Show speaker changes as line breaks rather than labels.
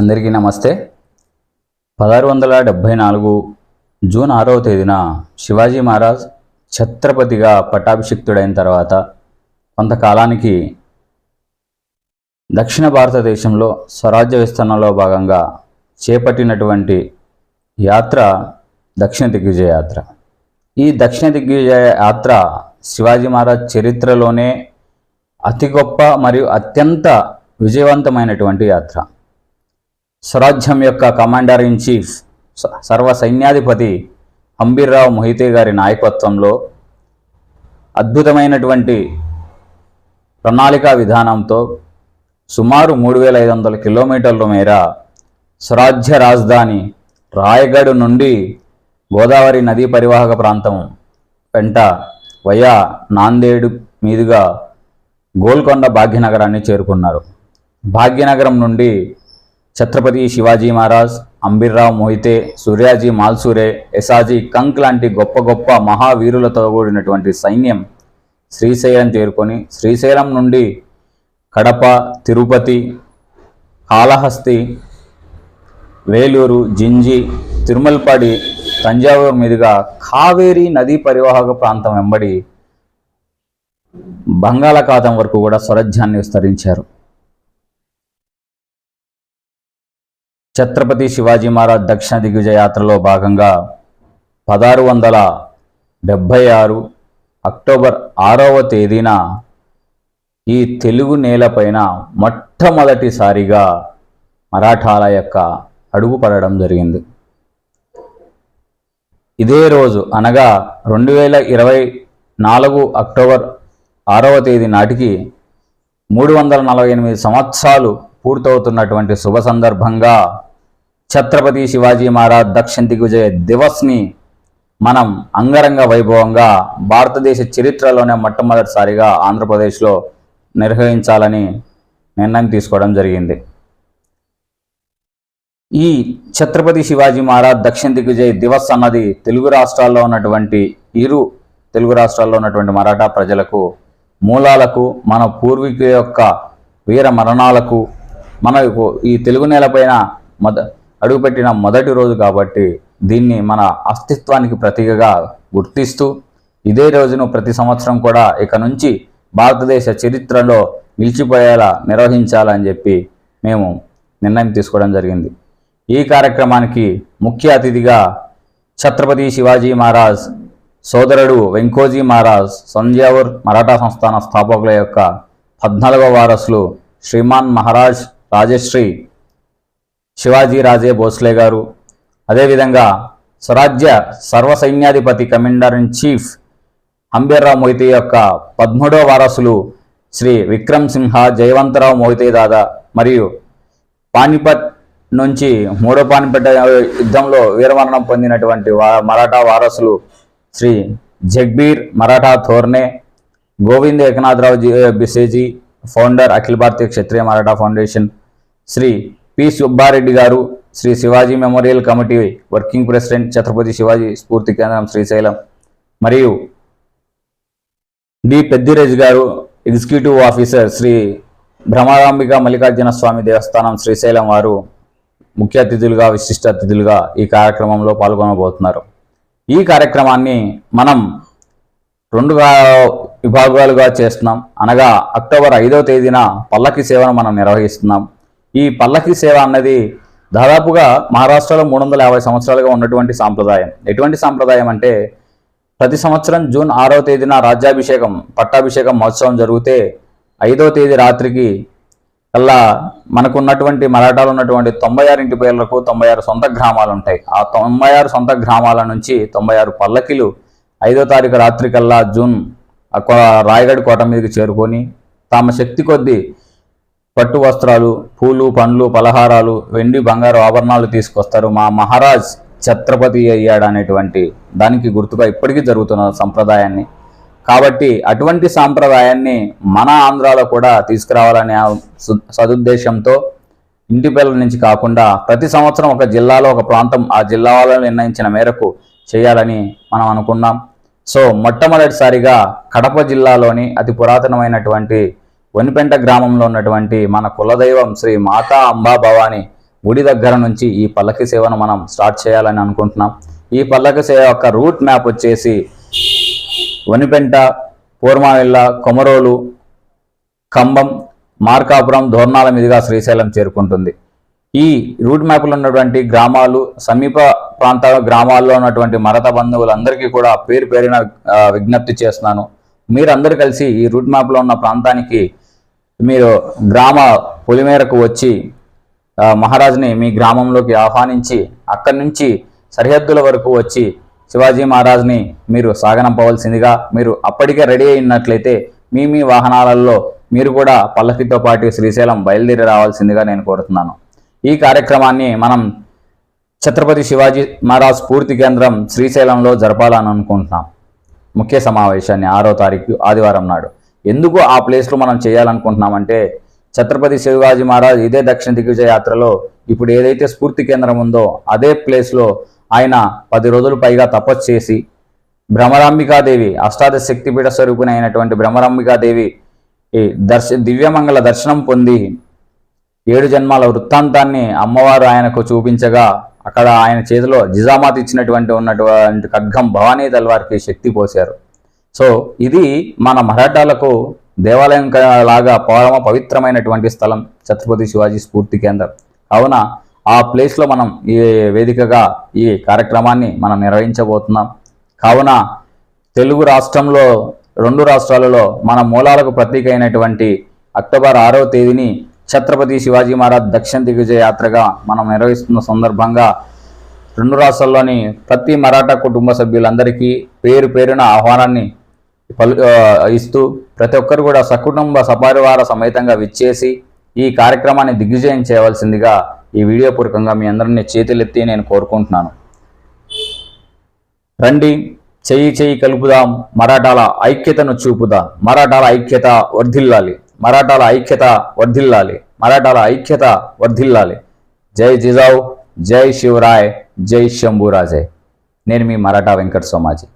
అందరికీ నమస్తే. పదహారు వందల డెబ్భై నాలుగు జూన్ ఆరవ తేదీన శివాజీ మహారాజ్ ఛత్రపతిగా పట్టాభిషిక్తుడైన తర్వాత కొంతకాలానికి దక్షిణ భారతదేశంలో స్వరాజ్య విస్తరణలో భాగంగా చేపట్టినటువంటి యాత్ర దక్షిణ దిగ్విజయ యాత్ర. ఈ దక్షిణ దిగ్విజయ యాత్ర శివాజీ మహారాజ్ చరిత్రలోనే అతి గొప్ప మరియు అత్యంత విజయవంతమైనటువంటి యాత్ర. స్వరాజ్యం యొక్క కమాండర్ ఇన్ చీఫ్ సర్వ సైన్యాధిపతి అంబీర్రావు మొహితే గారి నాయకత్వంలో అద్భుతమైనటువంటి ప్రణాళికా విధానంతో సుమారు మూడు వేల ఐదు వందల కిలోమీటర్ల మేర స్వరాజ్య రాజధాని రాయగఢ్ నుండి గోదావరి నదీ పరివాహక ప్రాంతం వెంట వయా నాందేడు మీదుగా గోల్కొండ భాగ్యనగరాన్ని చేరుకున్నారు. భాగ్యనగరం నుండి ఛత్రపతి శివాజీ మహారాజ్ అంబిర్రావు మోహితే సూర్యాజీ మాల్సూరే ఎసాజీ కంక్ లాంటి గొప్ప గొప్ప మహావీరులతో కూడినటువంటి సైన్యం శ్రీశైలం చేరుకొని శ్రీశైలం నుండి కడప తిరుపతి కాళహస్తి వేలూరు జింజి తిరుమలపాడి తంజావూరు మీదుగా కావేరీ నదీ పరివాహక ప్రాంతం వెంబడి బంగాళాఖాతం వరకు కూడా స్వరాజ్యాన్ని విస్తరించారు. ఛత్రపతి శివాజీ మహారాజ్ దక్షిణ దిగ్విజయ యాత్రలో భాగంగా పదహారు వందల డెబ్భై ఆరు అక్టోబర్ ఆరవ తేదీన ఈ తెలుగు నేలపైన మొట్టమొదటిసారిగా మరాఠాల యొక్క అడుగు పడడం జరిగింది. ఇదే రోజు అనగా రెండు వేల ఇరవై నాలుగు అక్టోబర్ ఆరవ తేదీ నాటికి మూడు వందల నలభై ఎనిమిది సంవత్సరాలు పూర్తవుతున్నటువంటి శుభ సందర్భంగా ఛత్రపతి శివాజీ మహారాజ్ దక్షిణ దిగ్విజయ దివస్ని మనం అంగరంగ వైభవంగా భారతదేశ చరిత్రలోనే మొట్టమొదటిసారిగా ఆంధ్రప్రదేశ్లో నిర్వహించాలని నిర్ణయం తీసుకోవడం జరిగింది. ఈ ఛత్రపతి శివాజీ మహారాజ్ దక్షిణ దిగ్విజయ్ దివస్ అన్నది తెలుగు రాష్ట్రాల్లో ఉన్నటువంటి ఇరు తెలుగు రాష్ట్రాల్లో ఉన్నటువంటి మరాఠా ప్రజలకు మూలాలకు మన పూర్వీకుల యొక్క వీర మరణాలకు మనకు ఈ తెలుగు నేలపైన మొద అడుగుపెట్టిన మొదటి రోజు కాబట్టి దీన్ని మన అస్తిత్వానికి ప్రతీకగా గుర్తిస్తూ ఇదే రోజును ప్రతి సంవత్సరం కూడా ఇక నుంచి భారతదేశ చరిత్రలో నిలిచిపోయేలా నిర్వహించాలని చెప్పి మేము నిర్ణయం తీసుకోవడం జరిగింది. ఈ కార్యక్రమానికి ముఖ్య అతిథిగా ఛత్రపతి శివాజీ మహారాజ్ సోదరుడు వెంకోజీ మహారాజ్ సంజావూర్ మరాఠా సంస్థాన స్థాపకుల యొక్క పద్నాలుగవ వారసులు శ్రీమాన్ మహారాజ్ రాజశ్రీ శివాజీ రాజే భోస్లే గారు. అదేవిధంగా స్వరాజ్య సర్వసైన్యాధిపతి commander in chief Amberrao Mohite యొక్క పదమూడవ వారసులు శ్రీ విక్రమ్ సింహ జయవంతరావు మొయితే దాదా మరియు పానిపట్ నుంచి మూడో పానిపట్ యుద్ధంలో వీరమరణం పొందినటువంటి మరాఠా వారసులు Shri Jagbir Maratha Thorne Govind Ekanathrao Biseji founder Akhil Bharatiya Kshatriya Maratha foundation Shri P Subbareddy garu Shri Shivaji memorial committee working president Chhatrapati Shivaji స్ఫూర్తి కేంద్రం శ్రీశైలం. మరియు D Peddiraju garu executive officer Shri Bhramarambika Mallikarjuna Swami దేవస్థానం శ్రీశైలం వారు ముఖ్య అతిథులుగా విశిష్ట అతిథులుగా ఈ కార్యక్రమంలో పాల్గొనబోతున్నారు. ఈ కార్యక్రమాన్ని మనం రెండు విభాగాలుగా చేస్తున్నాం. అనగా అక్టోబర్ ఐదవ తేదీన పల్లకి సేవను మనం నిర్వహిస్తున్నాం. ఈ పల్లకి సేవ అన్నది దాదాపుగా మహారాష్ట్రలో మూడు వందల యాభై సంవత్సరాలుగా ఉన్నటువంటి సాంప్రదాయం. ఎటువంటి సాంప్రదాయం అంటే ప్రతి సంవత్సరం జూన్ ఆరో తేదీన రాజ్యాభిషేకం పట్టాభిషేకం మహోత్సవం జరిగితే ఐదో తేదీ రాత్రికి కల్లా మనకున్నటువంటి మరాఠాలు ఉన్నటువంటి తొంభై ఆరు ఇంటి పేర్లకు తొంభై ఆరు సొంత గ్రామాలు ఉంటాయి. ఆ తొంభై ఆరు సొంత గ్రామాల నుంచి తొంభై ఆరు పల్లకిలు ఐదో తారీఖు రాత్రి కల్లా జూన్ రాయగడ్ రాయగఢ్ కోట మీదకి చేరుకొని తమ శక్తి కొద్దీ పట్టు వస్త్రాలు పూలు పండ్లు పలహారాలు వెండి బంగారు ఆభరణాలు తీసుకొస్తారు. మా మహారాజ్ ఛత్రపతి అయ్యాడు అనేటువంటి దానికి గుర్తుగా ఇప్పటికీ జరుగుతున్న సంప్రదాయాన్ని. కాబట్టి అటువంటి సాంప్రదాయాన్ని మన ఆంధ్రాలో కూడా తీసుకురావాలనే ఆ సదుద్దేశంతో ఇంటి పిల్లల నుంచి కాకుండా ప్రతి సంవత్సరం ఒక జిల్లాలో ఒక ప్రాంతం ఆ జిల్లా వాళ్ళు నిర్ణయించిన మేరకు చేయాలని మనం అనుకున్నాం. సో మొట్టమొదటిసారిగా కడప జిల్లాలోని అతి పురాతనమైనటువంటి వనిపెంట గ్రామంలో ఉన్నటువంటి మన కులదైవం శ్రీ మాతా అంబా భవాని గుడి దగ్గర నుంచి ఈ పల్లకి సేవను మనం స్టార్ట్ చేయాలని అనుకుంటున్నాం. ఈ పల్లకి సేవ యొక్క రూట్ మ్యాప్ వచ్చేసి వనిపెంట పూర్మావిల్ల కొమరోలు కంబం మార్కాపురం దోర్నాల మీదుగా శ్రీశైలం చేరుకుంటుంది. ఈ రూట్ మ్యాప్లో ఉన్నటువంటి గ్రామాలు సమీప ప్రాంత గ్రామాల్లో ఉన్నటువంటి మరత బంధువులందరికీ కూడా పేరు పేరిన విజ్ఞప్తి చేస్తున్నాను. మీరందరూ కలిసి ఈ రూట్ మ్యాప్లో ఉన్న ప్రాంతానికి మీరు గ్రామ పొలిమేరకు వచ్చి మహారాజుని మీ గ్రామంలోకి ఆహ్వానించి అక్కడి నుంచి సరిహద్దుల వరకు వచ్చి శివాజీ మహారాజ్ని మీరు సాగనంపవలసిందిగా మీరు అప్పటికే రెడీ అయినట్లయితే మీ మీ వాహనాలలో మీరు కూడా పల్లకితో పాటు శ్రీశైలం బయలుదేరి రావాల్సిందిగా నేను కోరుతున్నాను. ఈ కార్యక్రమాన్ని మనం ఛత్రపతి శివాజీ మహారాజ్ స్ఫూర్తి కేంద్రం శ్రీశైలంలో జరపాలని అనుకుంటున్నాం. ముఖ్య సమావేశాన్ని ఆరో తారీఖు ఆదివారం నాడు. ఎందుకు ఆ ప్లేస్లో మనం చేయాలనుకుంటున్నామంటే ఛత్రపతి శివాజీ మహారాజ్ ఇదే దక్షిణ దిగ్విజయ యాత్రలో ఇప్పుడు ఏదైతే స్ఫూర్తి కేంద్రం ఉందో అదే ప్లేస్లో ఆయన పది రోజులు పైగా తపస్సు చేసి భ్రమరాంబికాదేవి అష్టాదశ శక్తిపీఠ స్వరూపిణి అయినటువంటి భ్రమరాంబికాదేవి ఈ దర్శ దివ్యమంగళ దర్శనం పొంది ఏడు జన్మాల వృత్తాంతాన్ని అమ్మవారు ఆయనకు చూపించగా అక్కడ ఆయన చేతిలో జిజామాత్ ఇచ్చినటువంటి ఉన్నటువంటి ఖడ్గం భవానీ తల్వార్కి శక్తి పోశారు. సో ఇది మన మరాఠాలకు దేవాలయం లాగా పరమ పవిత్రమైనటువంటి స్థలం ఛత్రపతి శివాజీ స్ఫూర్తి కేంద్రం. కావున ఆ ప్లేస్లో మనం ఈ వేదికగా ఈ కార్యక్రమాన్ని మనం నిర్వహించబోతున్నాం. కావున తెలుగు రాష్ట్రంలో రెండు రాష్ట్రాలలో మన మూలాలకు ప్రతీక అయినటువంటి అక్టోబర్ ఆరవ తేదీని ఛత్రపతి శివాజీ మహారాజ్ దక్షిణ దిగ్విజయ యాత్రగా మనం నిర్వహిస్తున్న సందర్భంగా రెండు రాష్ట్రాల్లోని ప్రతి మరాఠా కుటుంబ సభ్యులందరికీ పేరు పేరున ఆహ్వానాన్ని పలు ఇస్తూ ప్రతి ఒక్కరు కూడా సకుటుంబ సపరివార సమేతంగా విచ్చేసి ఈ కార్యక్రమాన్ని దిగ్విజయం చేయవలసిందిగా ఈ వీడియో పూర్వకంగా మీ అందరినీ చేతులెత్తి నేను కోరుకుంటున్నాను. రండి చెయ్యి చెయ్యి కలుపుదాం మరాఠాల ఐక్యతను చూపుదాం. మరాఠాల ఐక్యత వర్ధిల్లాలి. మరాఠాల ఐక్యత వర్ధిల్లాలి. మరాఠాల ఐక్యత వర్ధిల్లాలి. జై జిజావ్ జై శివరాయ్ జై శంభూరాజయ్ నేను మీ మరాఠా వెంకట సోమాజీ.